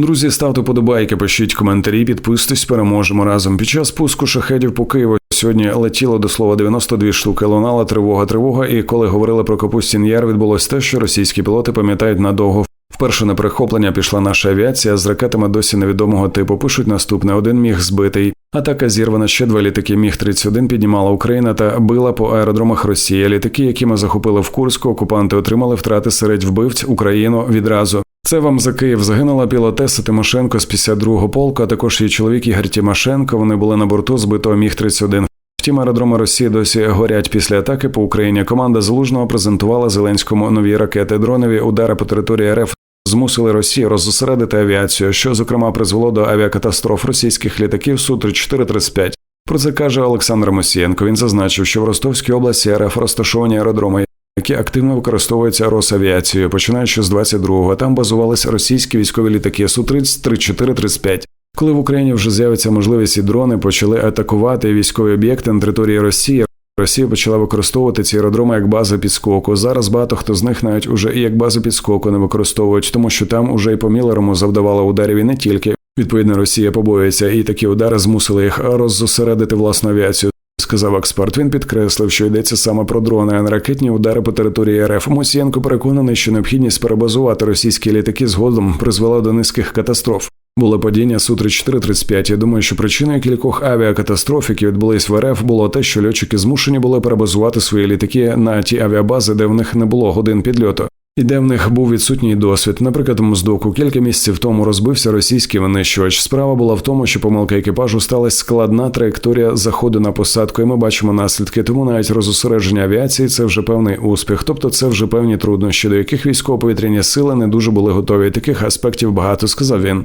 Друзі, ставте подобайки, пишіть коментарі, підписуйтесь, переможемо разом. Під час пуску шахедів по Києву сьогодні летіло до слова 92 штуки. Лунала тривога, тривога. І коли говорили про Капустін Яр, відбулось те, що російські пілоти пам'ятають надовго. Вперше на перехоплення пішла наша авіація з ракетами досі невідомого типу. Пишуть наступне: один міг збитий. Атака зірвана ще два літаки. Міг 31 піднімала Україна та била по аеродромах Росії. Літаки, які ми захопили в Курську, окупанти отримали втрати серед вбивць Україну відразу. Це вам за Київ загинула пілотеса Тимошенко з 52-го полку, а також її чоловік Ігор Тимошенко. Вони були на борту збитого міг 31 Втім, аеродроми Росії досі горять після атаки по Україні. Команда Залужного презентувала Зеленському нові ракети. Дронові удари по території РФ змусили Росію роззосередити авіацію, що зокрема призвело до авіакатастроф російських літаків су 3435 Про це каже Олександр Мосієнко. Він зазначив, що в Ростовській області РФ розташовані аеродроми, які активно використовуються Росавіацією, починаючи з 22-го. Там базувалися російські військові літаки су 34 35 Коли в Україні вже з'явиться можливість і дрони почали атакувати військові об'єкти на території Росії. Росія почала використовувати ці аеродроми як базу підскоку. Зараз багато хто з них навіть уже і як базу підскоку не використовують, тому що там уже і по Мілерому завдавала ударів і не тільки. Відповідно, Росія побоюється, і такі удари змусили їх роззосередити власну авіацію. Сказав експерт. Він підкреслив, що йдеться саме про дрони, а не ракетні удари по території РФ. Мосієнко переконаний, що необхідність перебазувати російські літаки згодом призвела до низьких катастроф. Було падіння су 3435 Я думаю, що причиною кількох авіакатастроф, які відбулись в РФ, було те, що льотчики змушені були перебазувати свої літаки на ті авіабази, де в них не було годин підльоту. І де в них був відсутній досвід. Наприклад, Моздоку кілька місяців тому розбився російський винищувач. Справа була в тому, що помилка екіпажу сталася складна траєкторія заходу на посадку, і ми бачимо наслідки. Тому навіть розосередження авіації це вже певний успіх. Тобто, це вже певні труднощі, до яких військово-повітряні сили не дуже були готові. Таких аспектів багато сказав він.